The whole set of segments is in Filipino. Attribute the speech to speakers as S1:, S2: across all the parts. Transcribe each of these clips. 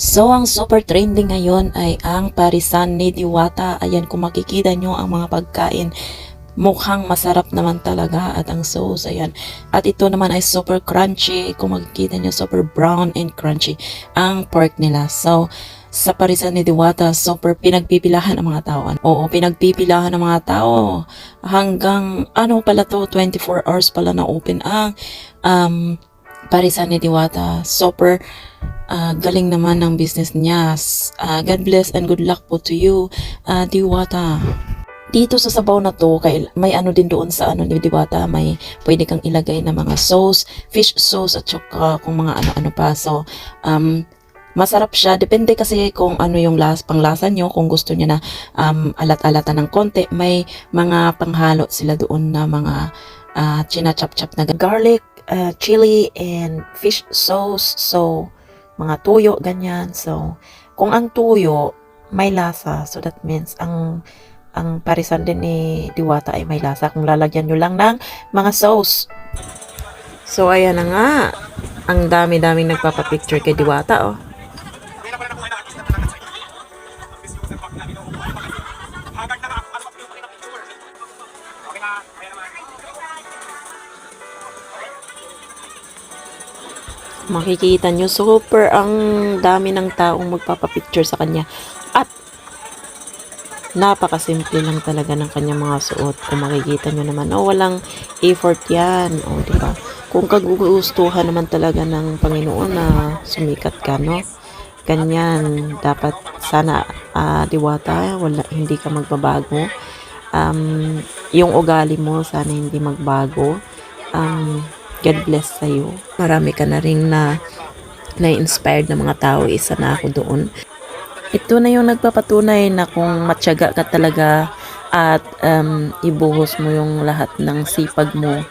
S1: So, ang super trending ngayon ay ang parisan ni Diwata. Ayan, kung makikita nyo ang mga pagkain, mukhang masarap naman talaga at ang sauce, ayan. At ito naman ay super crunchy. Kung makikita nyo, super brown and crunchy ang pork nila. So, sa parisan ni Diwata, super pinagpipilahan ng mga tao. Oo, pinagpipilahan ng mga tao. Hanggang, ano pala to, 24 hours pala na open ang um, parisan ni Diwata. Super Ah, galing naman ng business niya. Ah, God bless and good luck po to you, ah, Diwata. Dito sa sabaw na to, may ano din doon sa ano ni Diwata, may pwede kang ilagay na mga sauce, fish sauce at saka kung mga ano-ano pa. So, um, masarap siya. Depende kasi kung ano yung las, panglasa nyo. Kung gusto niya na um, alat-alatan ng konti, may mga panghalo sila doon na mga uh, china-chop-chop na garlic, uh, chili, and fish sauce. So, mga tuyo, ganyan. So, kung ang tuyo may lasa, so that means ang ang parisan din ni Diwata ay may lasa kung lalagyan nyo lang ng mga sauce. So, ayan na nga. Ang dami-daming nagpapapicture kay Diwata, oh. Makikita nyo, super ang dami ng taong magpapapicture sa kanya. At napakasimple lang talaga ng kanyang mga suot. Kung makikita nyo naman, oh, walang effort yan. O, oh, di ba? Kung kagugustuhan naman talaga ng Panginoon na sumikat ka, no? Ganyan, dapat sana ah, diwata, wala, hindi ka magbabago. Um, yung ugali mo, sana hindi magbago. Um, God bless sa'yo. Marami ka na rin na na-inspired ng mga tao. Isa na ako doon. Ito na yung nagpapatunay na kung matyaga ka talaga at um, ibuhos mo yung lahat ng sipag mo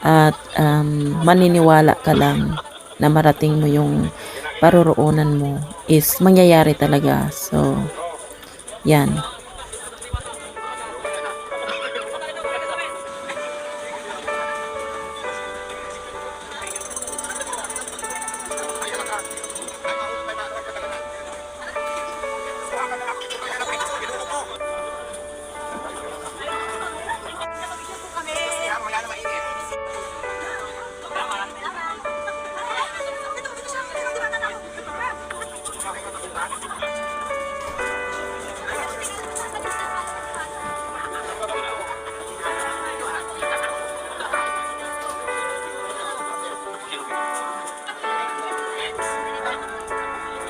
S1: at um, maniniwala ka lang na marating mo yung paroroonan mo is mangyayari talaga. So, yan.